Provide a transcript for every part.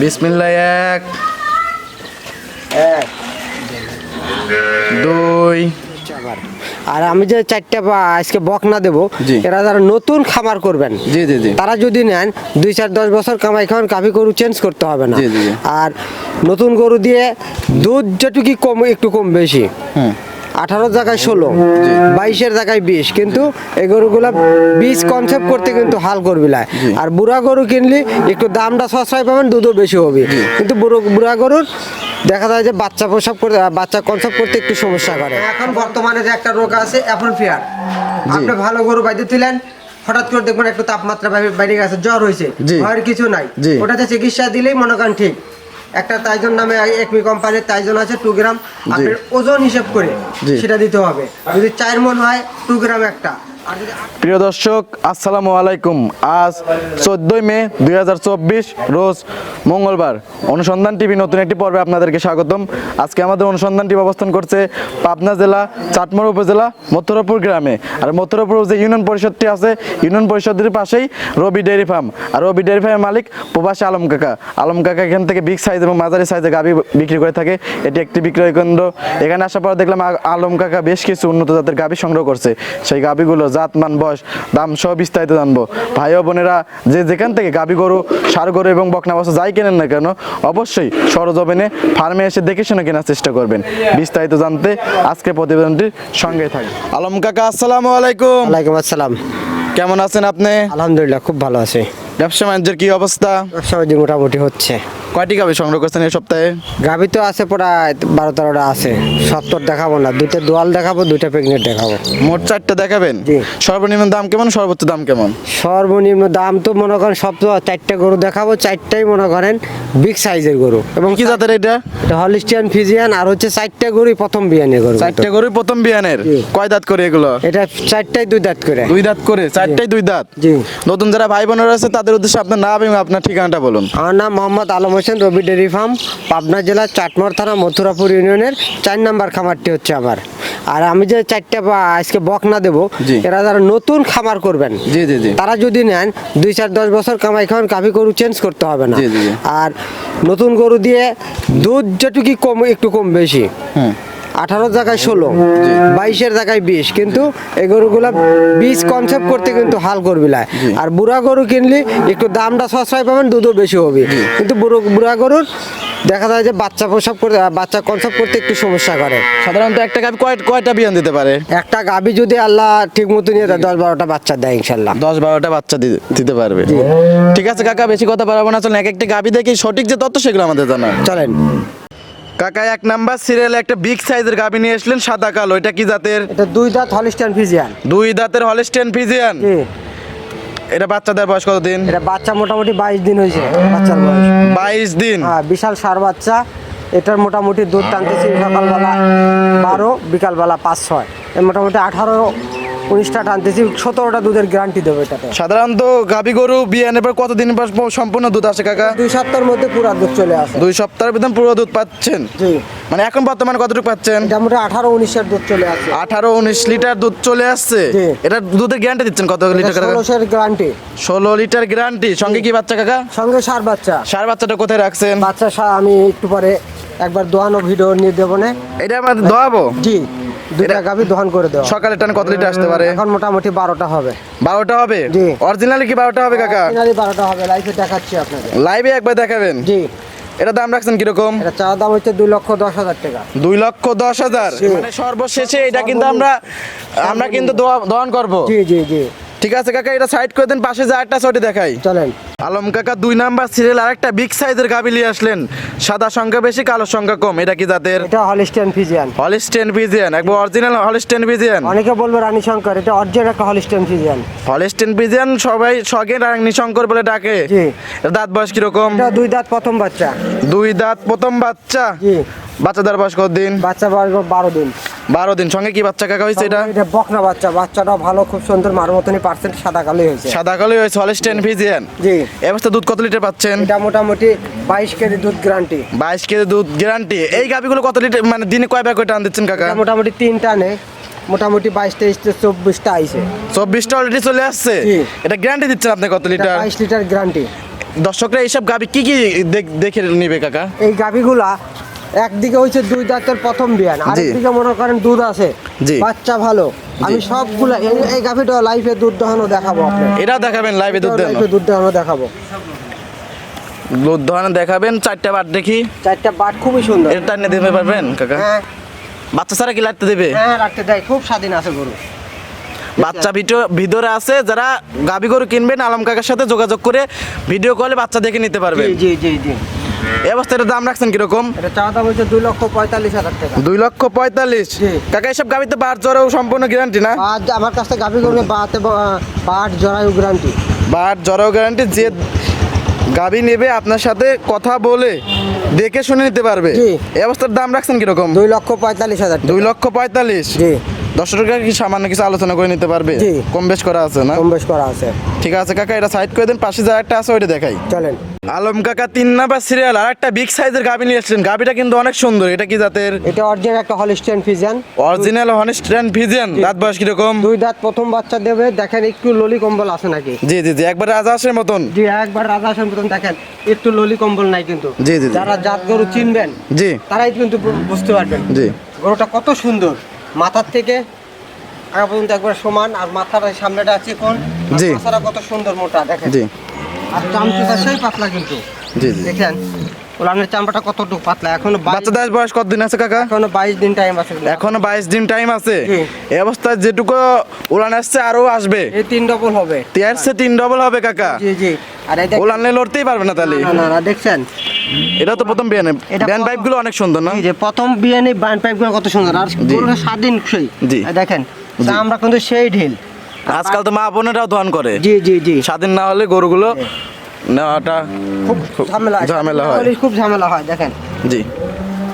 বিসমিল্লাহ এক। এক দুই। আর আমি যে চারটা আজকে বকনা দেবো এরা যারা নতুন খামার করবেন জি জি জি। তারা যদি নেন দুই চার দশ বছর কামাই খাওয়ান কাফি গরু চেঞ্জ করতে হবে না। আর নতুন গরু দিয়ে দুধ যেটুকু কম একটু কম বেশি। হুম। আঠারো জায়গায় ষোলো বাইশের জায়গায় বিশ। কিন্তু এই গরুগুলা বিশ কনসেপ্ট করতে কিন্তু হাল করবি না। আর বুড়া গরু কিনলি একটু দামটা সস্তায় পাবেন দুধও বেশি হবে। কিন্তু বুড়ো বুড়া গরুর দেখা যায় যে বাচ্চা প্রসব করতে বাচ্চা কনসেপ্ট করতে একটু সমস্যা করে। এখন বর্তমানে যে একটা রোগ আছে এখন ফিয়ার আপনি ভালো গরু বাইতে দিলেন হঠাৎ করে দেখবেন একটু তাপমাত্রা বাইরে- গেছে জ্বর হয়েছে। ভয়ের কিছু নাই। ওটাতে চিকিৎসা দিলেই মনে করেন ঠিক। একটা তাইজন নামে একমি কোম্পানির তাইজন আছে টু গ্রাম আপনার ওজন হিসেব করে সেটা দিতে হবে। যদি চার মন হয় টু গ্রাম একটা। প্রিয় দর্শক, আসসালামু আলাইকুম। আজ চোদ্দই মে দুই হাজার চব্বিশ, রোজ মঙ্গলবার। অনুসন্ধান টিভি নতুন একটি পর্বে আপনাদেরকে স্বাগতম। আজকে আমাদের অনুসন্ধান টিভি অবস্থান করছে পাবনা জেলা, চাটমার উপজেলা, মথুরাপুর গ্রামে। আর মথুরাপুর যে ইউনিয়ন পরিষদটি আছে, ইউনিয়ন পরিষদের পাশেই রবি ডেয়ারি ফার্ম। আর রবি ডেয়ারি ফার্মের মালিক প্রবাসী আলম কাকা। আলম কাকা এখান থেকে বিগ সাইজ এবং মাঝারি সাইজে গাভি বিক্রি করে থাকে। এটি একটি বিক্রয় কেন্দ্র। এখানে আসার পর দেখলাম আলম কাকা বেশ কিছু উন্নত জাতের গাভি সংগ্রহ করছে। সেই গাভিগুলো জাত মান বয়স দাম সহ বিস্তারিত জানব। ভাই ও বোনেরা যে যেখান থেকে গাভি গরু সার গরু এবং বকনা বছর যাই কেনেন না কেন অবশ্যই সরজমিনে ফার্মে এসে দেখে শুনে কেনার চেষ্টা করবেন। বিস্তারিত জানতে আজকে প্রতিবেদনটির সঙ্গে থাকবে আলম কাকা আসসালামু আলাইকুম। ওয়ালাইকুম আসসালাম। কেমন আছেন আপনি? আলহামদুলিল্লাহ খুব ভালো আছে। ব্যবসা বাণিজ্যের কি অবস্থা? ব্যবসা বাণিজ্য মোটামুটি হচ্ছে। কয়টি গাভি সংগ্রহ করছেন এই সপ্তাহে? গাভি তো আছে প্রায় বারো তেরোটা আছে। সত্তর দেখাবো না দুটো দোয়াল দেখাবো দুইটা প্রেগনেন্ট দেখাবো। মোট চারটা দেখাবেন? জি। সর্বনিম্ন দাম কেমন সর্বোচ্চ দাম কেমন? সর্বনিম্ন দাম তো মনে করেন সব চারটে গরু দেখাবো চারটাই মনে করেন বিগ সাইজের গরু। এবং কি জাতের এটা এটা হলিস্টিয়ান ফিজিয়ান আর হচ্ছে চারটে গরুই প্রথম বিয়ানের গরু। চারটে গরু প্রথম বিয়ানের? জি। কয় দাঁত করে এগুলো? এটা চারটাই দুই দাঁত করে। দুই দাঁত করে? চারটাই দুই দাঁত? জি। নতুন যারা ভাই বোনেরা আছে তাদের উদ্দেশ্যে আপনার নাম এবং আপনার ঠিকানাটা বলুন। আমার নাম মোহাম্মদ আলম হোসেন। রবি ডেরি ফার্ম পাবনা জেলার চাটমার থানা মথুরাপুর ইউনিয়নের চার নাম্বার খামারটি হচ্ছে আমার। আর আমি যে চারটা আজকে বকনা দেবো এরা যারা নতুন খামার করবেন জি জি জি। তারা যদি নেন দুই চার দশ বছর কামাই খাওয়ান কাফি গরু চেঞ্জ করতে হবে না। আর নতুন গরু দিয়ে দুধ যেটুকি কম একটু কম বেশি। হুম। আঠারো জায়গায় ষোলো বাইশের জায়গায় বিশ। কিন্তু এই গরুগুলা বিশ কনসেপ্ট করতে কিন্তু হাল করবি না আর বুড়া গরু কিনলি একটু দামটা সস্তায় পাবেন দুধও বেশি হবে। কিন্তু বুড়ো বুড়া গরুর দেখা যায় যে বাচ্চা প্রসব করতে বাচ্চা কনসেপ্ট করতে একটু সমস্যা করে। সাধারণত একটা গাভি কয় কয়টা বিয়ান দিতে পারে? একটা গাবি যদি আল্লাহ ঠিক মতো নিয়ে দশ বারোটা বাচ্চা দেয় ইনশাল্লাহ। দশ বারোটা বাচ্চা দিতে পারবে। ঠিক আছে কাকা বেশি কথা পারব না। চলেন এক একটা গাভি দেখি সঠিক যে তথ্য সেগুলো আমাদের জানা চলেন। কাকা এক নাম্বার সিরিয়ালে একটা বিগ সাইজের গাভি নিয়ে আসলেন সাদা কালো। এটা কি জাতের? এটা দুই দাঁত হলিস্টান ফিজিয়ান দুই দাঁতের হলিস্টেন ফিজিয়ান এটা বাচ্চাদের বয়স কতদিন? এটা বাচ্চা মোটামুটি বাইশ দিন হয়েছে বাচ্চার বয়স। বাইশ দিন? হ্যাঁ বিশাল সার বাচ্চা। এটার মোটামুটি দুধ টানতেছি সকালবেলা বারো বিকালবেলা পাঁচ ছয়। মোটামুটি আঠারো উনিশটা টানতেছি সতেরোটা দুধের গ্যারান্টি দেবো এটাতে। সাধারণত গাভি গরু বিয়ানের পর কতদিন পর সম্পূর্ণ দুধ আসে কাকা? দুই সপ্তাহের মধ্যে পুরো দুধ চলে আসে। দুই সপ্তাহের ভিতর পুরো দুধ পাচ্ছেন? জি। মানে এখন বর্তমানে কতটুকু পাচ্ছেন? মোটামুটি আঠারো উনিশের দুধ চলে আসে। আঠারো উনিশ লিটার দুধ চলে আসছে। এটা দুধের গ্যারান্টি দিচ্ছেন কত লিটার ষোলোশের গ্যারান্টি ষোলো লিটার গ্যারান্টি সঙ্গে কি বাচ্চা কাকা? সঙ্গে সার বাচ্চা। সার বাচ্চাটা কোথায় রাখছেন? বাচ্চা আমি একটু পরে একবার দোয়ানো ভিডিও নিয়ে দেবো না। এটা আমরা দোয়াবো? জি। দুইটা গাভী দহন করে দেওয়া। সকালে টান কত লিটার আসতে পারে? এখন মোটামুটি বারোটা হবে। বারোটা হবে? জি। অরিজিনালি কি বারোটা হবে কাকা? অরিজিনালি বারোটা হবে লাইফে দেখাচ্ছি আপনাকে লাইভে একবার দেখাবেন? জি। এটা দাম রাখছেন কীরকম? এটা চা দাম হচ্ছে দুই লক্ষ দশ হাজার টাকা। দুই লক্ষ দশ হাজার? মানে সর্বশেষে এটা কিন্তু আমরা আমরা কিন্তু দোয়া- দোয়ান করব। জি জি জি। ঠিক আছে কাকা এটা সাইড করে দেন পাশে যে একটা ছটি দেখাই। চলেন। আলম কাকা দুই নাম্বার সিরিয়াল আর একটা বিগ সাইজের গাবিলি আসলেন। সাদা সংখ্যা বেশি কালো সংখ্যা কম এটা কি জাতের? এটা হলিস্টিয়ান ফিজিয়ান হলিস্টেন বিজিয়ান একবার অরিজিনাল হলিস্টেন বিজিয়ান অনেকে বলবে রানী শঙ্কর এটা অরিজিনাল একটা হলিস্টেন ফিজিয়ান হলিস্টেন বিজিয়ান সবাই সগে রাঙনি শঙ্কর বলে ডাকে। দাঁত বয়স কীরকম? এটা দুই দাঁত প্রথম বাচ্চা। দুই দাঁত প্রথম বাচ্চা। জি। বাচ্চাদার বয়স কত দিন বাচ্চা বয়স বারো দিন। বারো দিন। সঙ্গে কি বাচ্চা কাকা হয়েছে এটা? এটা বকনা বাচ্চা। বাচ্চাটা ভালো খুব সুন্দর মার মতনই পার্সেন্ট সাদা কালোই হয়েছে। সাদা কালো হয়েছে হলিস্টেন ফিজিয়ান জি। এই দুধ কত লিটার পাচ্ছেন? এটা মোটামুটি বাইশ কেজি দুধ গ্যারান্টি বাইশ কেজি দুধ গ্যারান্টি এই গাভিগুলো কত লিটার মানে দিনে কয়বার করে টান দিচ্ছেন কাকা? মোটামুটি তিন টানে মোটামুটি বাইশ তেইশ চব্বিশটা আইছে। চব্বিশটা অলরেডি চলে আসছে। এটা গ্যারান্টি দিচ্ছেন আপনি কত লিটার? বাইশ লিটার গ্যারান্টি দর্শকরা এইসব গাবি কি কি দেখে নিবে কাকা? এই গাভিগুলা একদিকে হচ্ছে দুই দাঁতের প্রথম বিয়ান আরেকদিকে মনে করেন দুধ আছে। বাচ্চা ভালো। আমি সবগুলা এই গাভিটা লাইফে দুধ দহানো দেখাবো এটাও দেখাবেন লাইভে দুধ লাইফে দুধ দহানো দেখাবো। দুধ দোকানে দেখাবেন চারটা বার দেখি। চারটা বাট খুবই সুন্দর। এটা টাইনে দিতে পারবেন কাকা? হ্যাঁ। বাচ্চা ছাড়া কি লাগতে দেবে? হ্যাঁ রাখতে দেয়। খুব স্বাধীন আছে গরু। বাচ্চা ভিডিও ভিতরে আছে যারা গাবি গরু কিনবেন আলম কাকার সাথে যোগাযোগ করে ভিডিও কলে বাচ্চা দেখে নিতে পারবেন। জি জি জি এই দাম রাখছেন কীরকম? এটা দাম হচ্ছে দুই লক্ষ পঁয়তাল্লিশ হাজার টাকা। দুই লক্ষ পঁয়তাল্লিশ। জি। কাকা এসব গাবিতে বার জ্বরেও সম্পূর্ণ গ্যারান্টি না? আমার কাছ থেকে বাতে বাট জ্বরেও গ্যারান্টি যে গাবি নেবে আপনার সাথে কথা বলে দেখে শুনে নিতে পারবে। এই অবস্থার দাম রাখছেন কীরকম? দুই লক্ষ পঁয়তাল্লিশ হাজার দুই লক্ষ পঁয়তাল্লিশ। জি। টাকা কি সামান্য কিছু আলোচনা করে নিতে পারবে? কম বেশ করা আছে না? কম বেশ করা আছে। ঠিক আছে কাকা এটা সাইড করে দেন পাশে যা একটা আছে ওইটা দেখাই। চলেন। আলম কাকা তিন নাম্বার সিরিয়াল আর একটা বিগ সাইজের গাবি নিয়ে এসেছেন। গাবিটা কিন্তু অনেক সুন্দর এটা কি জাতের? এটা অরিজিনাল একটা হলিস্টেন ফিজিয়ান অরিজিনাল হনেস্ট্যান্ড ফিজিয়ান দাঁত বয়স কীরকম? দুই দাঁত প্রথম বাচ্চা দেবে দেখেন একটু ললি কম্বল আছে নাকি? জি জি জি একবার রাজা আসের মতন। জি একবার রাজা আসেন প্রথম দেখেন একটু ললি কম্বল নাই কিন্তু। জি, জি। যারা জাত গরু চিনবেন জি। তারাই কিন্তু বুঝতে পারবেন। জি। গরুটা কত সুন্দর। মাথার থেকে আগা পর্যন্ত একবার সমান আর মাথার সামনেটা আছে কোন? জি। মাথাটা কত সুন্দর মোটা দেখেন। জি। আর চামচুটা সেই পাতলা কিন্তু। জি জি। দেখেন ওলানের চামড়াটা কতটুকু পাতলা? এখনও বয়স কতদিন আছে কাকা? এখনও বাইশ দিন টাইম আছে। এখনও বাইশ দিন টাইম আছে? এই অবস্থায় যেটুকু উলান আসছে আরও আসবে? এই তিন ডবল হবে। তিন ডবল হবে কাকা? জি জি। আর লড়তেই পারবে না তাহলে। না না দেখছেন? এটা তো প্রথম বিয়ানে। ব্যান প্রথম- পাইপগুলো অনেক সুন্দর না? এই যে প্রথম বিয়ানি গুলো কত সুন্দর। আর। গরুটা স্বাধীন সেই। জি। দেখেন আমরা কিন্তু সেই ঢিল। আজকাল তো মা বোনেরাও দোয়ান করে। জি জি জি। স্বাধীন না হলে গরুগুলো নেওয়াটা খুব ঝামেলা হয়। ঝামেলা হয়। খুব ঝামেলা হয় দেখেন। জি।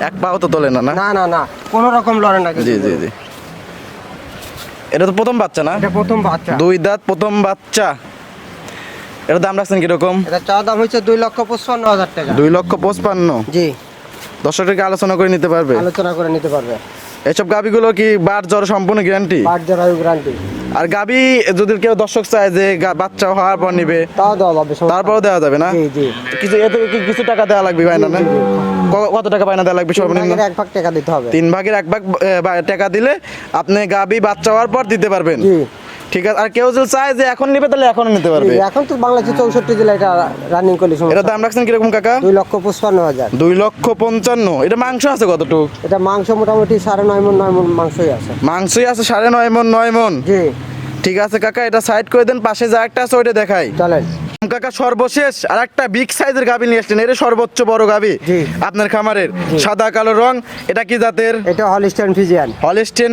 এক পাও তো তোলে না না? না না কোনো রকম লড়ে না জি জি জি। এটা তো প্রথম বাচ্চা না? এটা প্রথম বাচ্চা। দুই দাঁত প্রথম বাচ্চা। এটার দাম রাখছেন কীরকম? এটা চা দাম হচ্ছে দুই লক্ষ পঁচপান্ন হাজার টাকা। দুই লক্ষ পঁচপান্ন? জি। দর্শক টাকা আলোচনা করে নিতে পারবে? আলোচনা করে নিতে পারবে। এসব গাবিগুলো কি বার জ্বর সম্পূর্ণ গ্যারান্টি বাট জরায়ু গ্যারান্টি আর গাবি যদি কেউ দর্শক চায় যে বাচ্চা হওয়ার পর নিবে তাও দেওয়া যাবে তারপরও দেওয়া যাবে না? কিছু এতে কি কিছু টাকা দেওয়া লাগবে ভাই না কত টাকা বায়না দেওয়া লাগবে সর্বনিম্ন? এক ভাগ টাকা দিতে হবে। তিন ভাগের এক ভাগ টাকা দিলে আপনি গাবি বাচ্চা হওয়ার পর দিতে পারবেন। ঠিক আছে আর কেউ যদি চায় যে এখন নিবে তাহলে এখন নিতে পারবে। এখন তো বাংলাদেশে চৌষট্টি জেলা এটা রানিং করলে এটা দাম রাখছেন কীরকম কাকা? দুই লক্ষ পঁচপান্ন হাজার। দুই লক্ষ পঞ্চান্ন। এটা মাংস আছে কতটুক? এটা মাংস মোটামুটি সাড়ে নয় মন নয় মন মাংসই আছে। মাংসই আছে সাড়ে নয় মন নয় মন জি। ঠিক আছে কাকা এটা সাইড করে দেন পাশে যা একটা আছে ওইটা দেখাই। চলেন। কাকা সর্বশেষ আর একটা বিগ সাইজের গাবি নিয়ে আসছেন এটা সর্বোচ্চ বড় জি। আপনার খামারের। সাদা কালো রং এটা কি জাতের? এটা হলিস্টান ফিজিয়ান হলিস্টেন।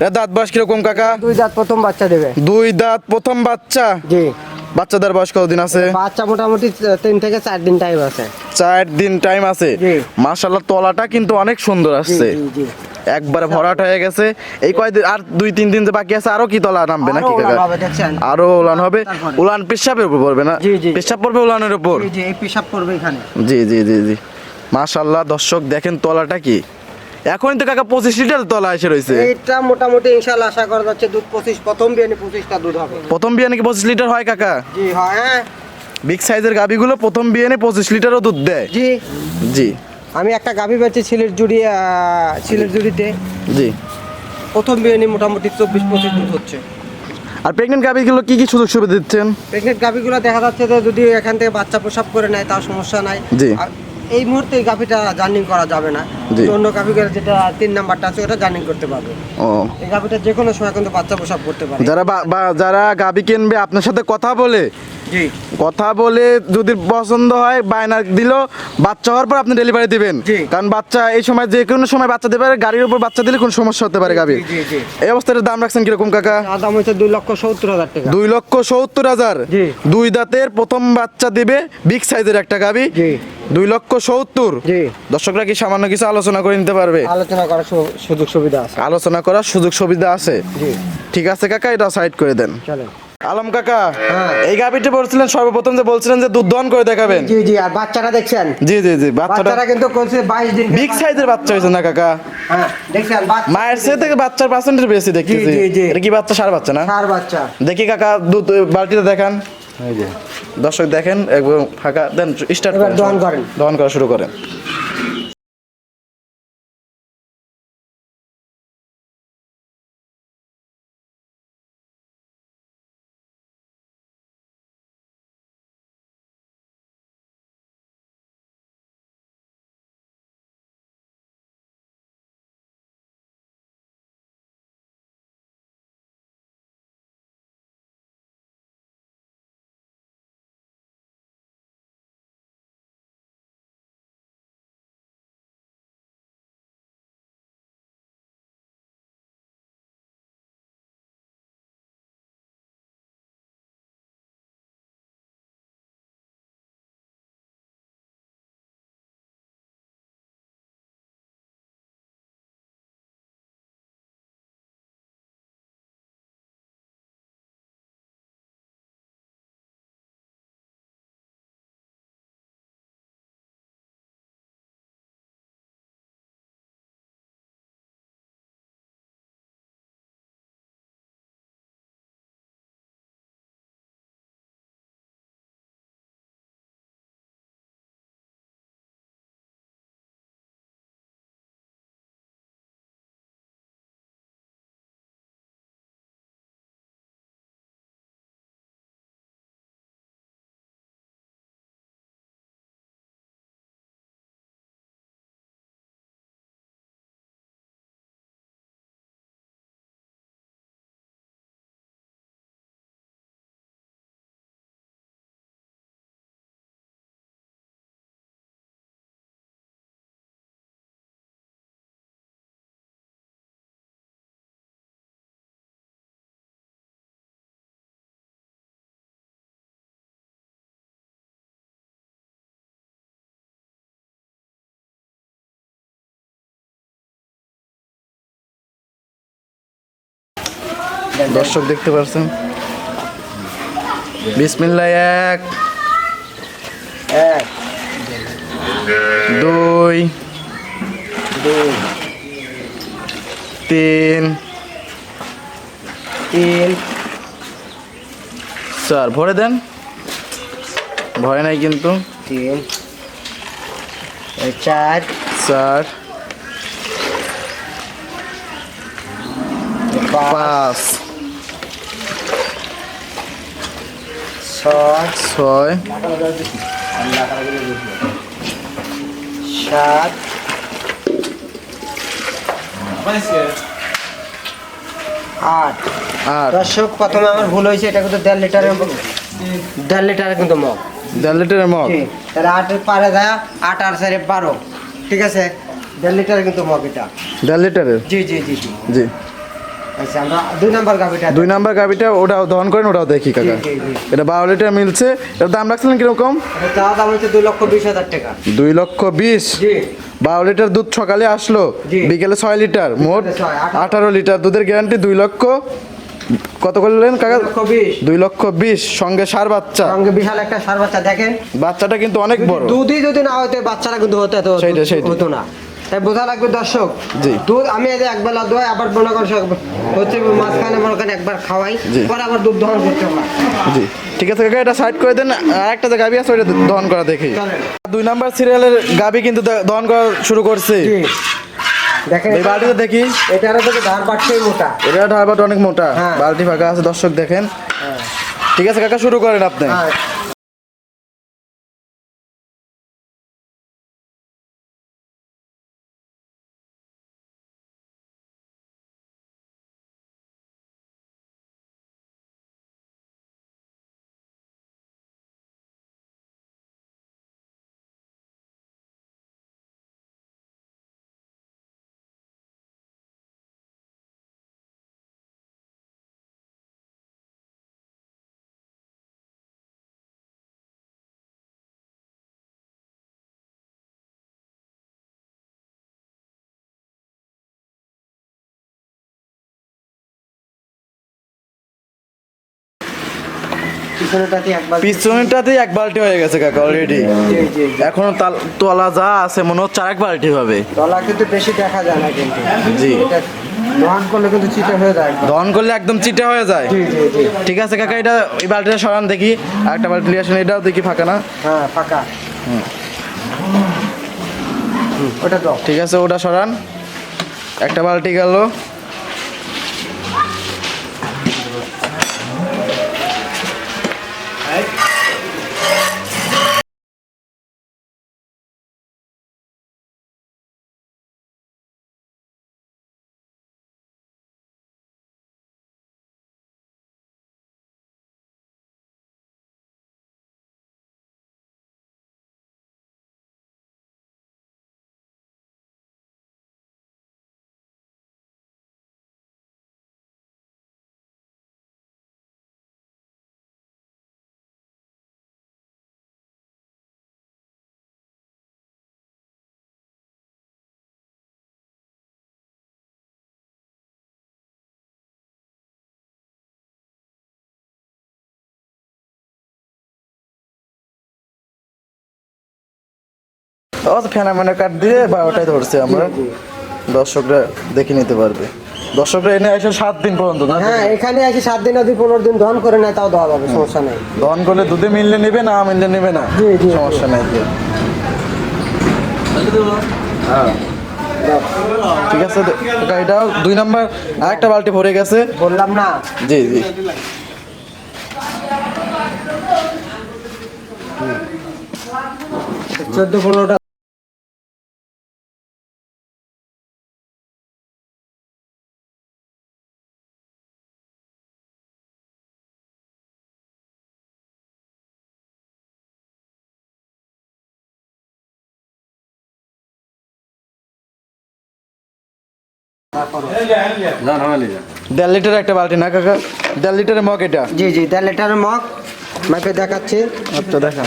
এটা দাঁত বয়স কীরকম কাকা? দুই দাঁত প্রথম বাচ্চা দেবে। দুই দাঁত প্রথম বাচ্চা? জি। বাচ্চাদের বয়স কতদিন আছে? বাচ্চা মোটামুটি তিন থেকে চার দিন টাইম আছে। চার দিন টাইম আছে। মাশাল্লাহ তলাটা কিন্তু অনেক সুন্দর আসছে। জি জি। একবারে ভরাট হয়ে গেছে। এই কয়দিন আর দুই তিন দিন যে বাকি আছে আরও কি তলা নামবে নাকি কাকা? আরও উলান হবে। উলান পেশাবের উপর পড়বে না। পেশাব পড়বে উলানের উপর? জি জি পেশাব করবে এখানে। জি জি জি জি। মাশাল্লাহ দর্শক দেখেন তলাটা কি? এখন তো কাকা পঁচিশ লিটার তলা এসে রয়েছে। এইটা মোটামুটি ইনশাল্লাহ আশা করা যাচ্ছে দুধ পঁচিশ প্রথম বিয়ানি পঁচিশটা দুধ হবে। প্রথম বিয়ে নাকি পঁচিশ লিটার হয় কাকা? জি হ্যাঁ বিগ সাইজের গাবিগুলো প্রথম বিয়ে পঁচিশ লিটারও দুধ দেয়। জি। জি। আমি একটা গাভী বেচি সিলেট জুড়ি সিলেট জুড়িতে। জি। প্রথম বিয়ানি মোটামুটি চব্বিশ পঁচিশ দুধ হচ্ছে। আর প্রেগনেন্ট গাবিগুলো কি কি সুযোগ সুবিধা দিচ্ছেন? প্রেগনেন্ট গাভীগুলো দেখা যাচ্ছে যে যদি এখান থেকে বাচ্চা প্রসাব করে নেয় তার সমস্যা নাই। জি। আর এই মুহূর্তে এই গাভীটা জার্নিং করা যাবে না। অন্য গাভীগুলো যেটা তিন নাম্বারটা আছে ওটা জার্নিং করতে পারবে। ও। এই গাভীটা যে কোনো সময় কিন্তু বাচ্চা প্রসাব করতে পারে। যারা বা- যারা গাবি কিনবে আপনার সাথে কথা বলে কথা বলে যদি পছন্দ হয় বায়না দিল বাচ্চা হওয়ার পর আপনি ডেলিভারি দিবেন। কারণ বাচ্চা এই সময় যে কোনো সময় বাচ্চা দিতে পারে গাড়ির উপর বাচ্চা দিলে কোনো সমস্যা হতে পারে গাবি। জি, জি, জি। এই অবস্থার দাম রাখছেন কীরকম কাকা? দাম হচ্ছে দুই লক্ষ সত্তর হাজার টাকা। দুই লক্ষ সত্তর হাজার। জি। দুই দাঁতের প্রথম বাচ্চা দিবে বিগ সাইজের একটা গাবি। জি। দুই লক্ষ সত্তর। দর্শকরা কি সামান্য কিছু আলোচনা করে নিতে পারবে? আলোচনা করার সুযোগ সুবিধা আছে। আলোচনা করার সুযোগ সুবিধা আছে। ঠিক আছে কাকা এটা সাইড করে দেন। চলেন। আলম কাকা হ্যাঁ। এই গাবিটি বলছিলেন সর্বপ্রথম যে বলছিলেন যে দুধ দহন করে দেখাবেন। জি জি আর বাচ্চাটা দেখছেন? জি জি জি বাচ্চাটা বাচ্চাটা কিন্তু করছে বাইশ দিন বিগ সাইজের বাচ্চা হয়েছে না কাকা? হ্যাঁ দেখছেন বাচ্চা মায়ের সে থেকে বাচ্চার পার্সেন্টেজ বেশি দেখতেছি। জি, জি। এটা কি বাচ্চা সার বাচ্চা না? সার বাচ্চা। দেখি কাকা দুধ বালতিতে দেখান। এই যে। দর্শক দেখেন একবার ফাঁকা। দেন স্টার্ট এবার দহন করেন। দহন করা শুরু করেন। দর্শক দেখতে পাচ্ছেন বিসমিল্লা এক এক দুই দুই তিন তিন চার। ভরে দেন। ভয় নাই কিন্তু। তিন চার চার পাঁচ ছয় ছয়। সাত। আট। আট। দর্শক প্রথমে আমার ভুল হয়েছে এটা কিন্তু দেড় লিটারের দেড় লিটারের কিন্তু মগ। দেড় লিটারের মগ? জি, তাহলে আটের পারে দেয়া আট আর সাড়ে বারো। ঠিক আছে? দেড় লিটারের কিন্তু মগ এটা। দেড় লিটারের? জি জি জি জি। জি। আচ্ছা আমরা দুই নাম্বার গাভিটা দুই নাম্বার গাবিটা ওটাও দহন করেন ওটাও দেখি কাকা। এটা বারো লিটার মিলছে। এটার দাম রাখছিলেন কীরকম? এটা দাম হচ্ছে দুই লক্ষ বিশ হাজার টাকা। দুই লক্ষ বিশ? বারো লিটার দুধ সকালে আসলো বিকেলে ছয় লিটার মোট আঠারো। লিটার। দুধের গ্যারান্টি দুই লক্ষ। কত করলেন কাকা? দুই লক্ষ বিশ। দুই লক্ষ বিশ সঙ্গে সার বাচ্চা। সঙ্গে বিশাল একটা সার বাচ্চা দেখেন। বাচ্চাটা কিন্তু অনেক বড়। দুধই যদি না হতো বাচ্চারা কিন্তু হতে হতো সেইটা, সেইটা। হতো না। তাই বোঝা লাগবে দর্শক। দুধ আমি যে একবেলা দোয়াই আবার মনে করেন হচ্ছে মাঝখানে মনে করেন একবার খাওয়াই পরে আবার দুধ দহন করতে হয় জি। ঠিক আছে কাকা এটা সাইড করে দেন। আর একটা যে গাবি আছে ওইটা দহন করা দেখি। দুই নাম্বার সিরিয়ালের গাবি কিন্তু দহন করা শুরু করছে। দেখেন এই বালতিটা দেখি। থেকে ধান পাটছেই মোটা। এটা ঢালবাট অনেক মোটা। হ্যাঁ। বালতি ফাঁকা আছে দর্শক দেখেন। ঠিক আছে কাকা শুরু করেন আপনি। হ্যাঁ। পিছনেটাতে এক বালতি। হয়ে গেছে কাকা অলরেডি জি। তাল তোলা যা আছে মনে হচ্ছে আর এক বালতি হবে। ডলা কিন্তু বেশি দেখা যায় না কিন্তু। জি। দোয়ান করলে কিন্তু চিটা হয়ে যায় দহন করলে একদম চিটে হয়ে যায়। জি জি জি। ঠিক আছে কাকা এটা এই বালতিটা সরান দেখি আর একটা বালতি আসেন এটাও দেখি ফাঁকা না? হ্যাঁ ফাঁকা। ওটা দাও। ঠিক আছে ওটা সরান। একটা বালতি গেল। ও ফেনা মেনা কাট দিয়ে বারোটায় ধরছে আমরা। দর্শকরা দেখে নিতে পারবে। দর্শকরা এনে আসে সাত দিন পর্যন্ত না? হ্যাঁ এখানে আসি সাত দিন অবধি পনেরো দিন দহন করে নেয় তাও দেওয়া যাবে সমস্যা নেই। দহন করলে দুধে মিললে নেবে না মিললে নেবে না? জি, জি। সমস্যা নাই। তো। ঠিক আছে তো, দুই নাম্বার আরেকটা বালতি ভরে গেছে। বললাম না। জি জি। চোদ্দ পনেরোটা দেড় লিটার একটা বালতি না কাকা? দেড় লিটারের মগ এটা? জি জি দেড় লিটারের মগ। মাপে দেখাচ্ছি। আচ্ছা দেখা।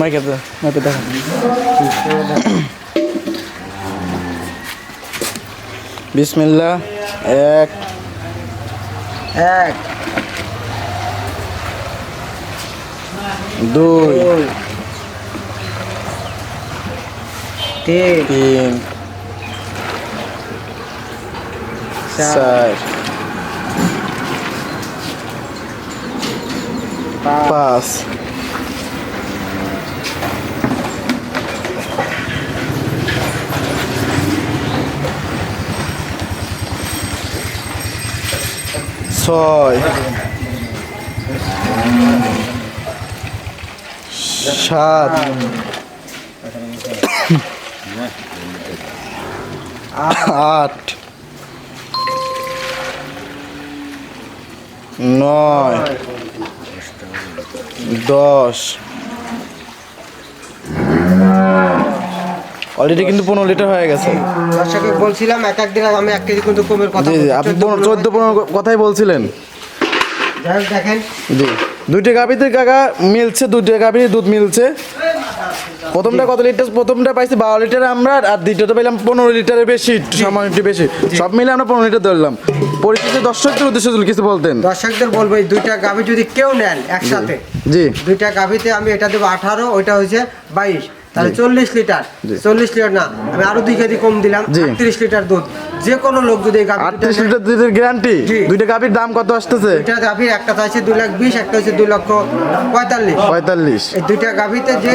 মাইকে মাইকে দেখা। বিসমিল্লাহ। এক এক দুই দুই তিন তিন চার চার পাঁচ ছয়। সাত। আট। নয়। দশ। অলরেডি কিন্তু পনেরো লিটার হয়ে গেছে। দর্শকে বলছিলাম এক এক দিন আমি এক কেজি কিন্তু কমের কথা জি জি আপনি চোদ্দ পনেরো কথাই বলছিলেন। দেখেন। জি। দুইটা গাভিতে কাকা মিলছে দুইটা গাভি দুধ মিলছে। প্রথমটা কত লিটার প্রথমটা পাইছি বারো লিটার আমরা আর দ্বিতীয়টা পেলাম পনেরো লিটারের বেশি সামান্য একটু বেশি। সব মিলে আমরা পনেরো লিটার ধরলাম। পরিচিত দর্শকদের উদ্দেশ্যে কিছু বলতেন। দর্শকদের বলব এই দুইটা গাভি যদি কেউ নেন একসাথে জি। দুইটা গাভিতে আমি এটা দেবো আঠারো ওইটা হয়েছে বাইশ। তাহলে চল্লিশ লিটার। চল্লিশ লিটার না আমি আরও দুই কেজি কম দিলাম। তিরিশ লিটার দুধ। যে কোনো লোক যদি গাভি আটত্রিশ লিটার দুধের গ্যারান্টি। দুইটা গাভির দাম কত আসতেছে? দুইটা গাভির একটা আছে দুই লাখ বিশ একটা হচ্ছে দুই লক্ষ পঁয়তাল্লিশ। পঁয়তাল্লিশ। এই দুইটা গাভিতে যে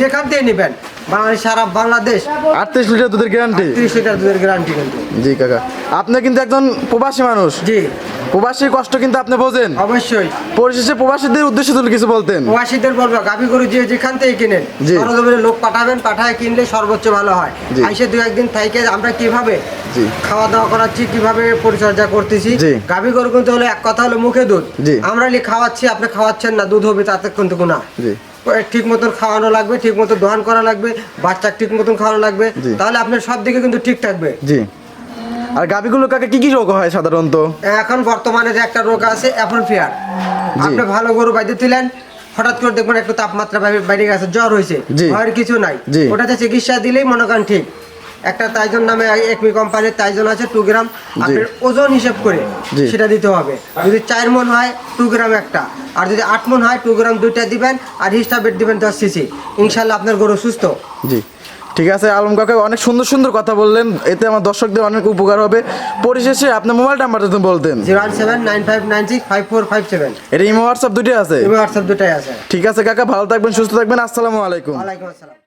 যেখান থেকে নেবেন বাংলাদেশ সারা বাংলাদেশ। আটত্রিশ লিটার দুধের গ্যারান্টি ত্রিশ লিটার দুধের গ্যারান্টি কিন্তু। জি কাকা। আপনি কিন্তু একজন প্রবাসী মানুষ। জি। প্রবাসীর কষ্ট কিন্তু আপনি বোঝেন। অবশ্যই। পরিশেষে প্রবাসীদের উদ্দেশ্যে কিছু বলতেন। প্রবাসীদের বলব গাভি গরু যে যেখান থেকে কিনেন। সরজমিনে লোক পাঠাবেন পাঠায় কিনলে সর্বোচ্চ ভালো হয়। আইসে দু একদিন থেকে আমরা কীভাবে খাওয়া দাওয়া করাচ্ছি কীভাবে পরিচর্যা করতেছি। গাভি গরু কিন্তু হলো এক কথা হলো মুখে দুধ। আমরা খাওয়াচ্ছি আপনি খাওয়াচ্ছেন না দুধ হবে তাতে কিন্তু কোনো জি। ঠিক মতন খাওয়ানো লাগবে ঠিক মতো দহন করা লাগবে বাচ্চা ঠিক মতন খাওয়ানো লাগবে। তাহলে আপনার সব দিকে কিন্তু ঠিক থাকবে। জি। আর গাভীগুলো কাকে কি কি রোগ হয় সাধারণত? এখন বর্তমানে যে একটা রোগ আছে এখন ফিয়ার আপনি ভালো গরু বাইতে দিলেন হঠাৎ করে দেখবেন একটু তাপমাত্রা বাইরে- গেছে জ্বর হয়েছে। ভয়ের কিছু নাই। ওটাতে চিকিৎসা দিলেই মনে করেন ঠিক। একটা তাইজন নামে একমি কোম্পানির তাইজন আছে টু গ্রাম আপনার ওজন হিসেব করে। সেটা দিতে হবে। যদি চার মন হয় টু গ্রাম একটা। আর যদি আট মন হয় টু গ্রাম দুইটা দিবেন আর হিস্টাবেট দিবেন দশ সিসি ইনশাল্লাহ আপনার গরু সুস্থ। জি। ঠিক আছে আলম কাকা অনেক সুন্দর সুন্দর কথা বললেন। এতে আমার দর্শকদের অনেক উপকার হবে। পরিশেষে আপনার মোবাইল নাম্বারটা তুমি বলতেন। Zero one seven nine five nine six five four five seven এটা ইমো হোয়াটসঅ্যাপ দুটোই আছে? হোয়াটসঅ্যাপ দুটাই আছে। ঠিক আছে কাকা ভালো থাকবেন সুস্থ থাকবেন। আসসালামু আলাইকুম। ওয়ালাইকুম আসসালাম।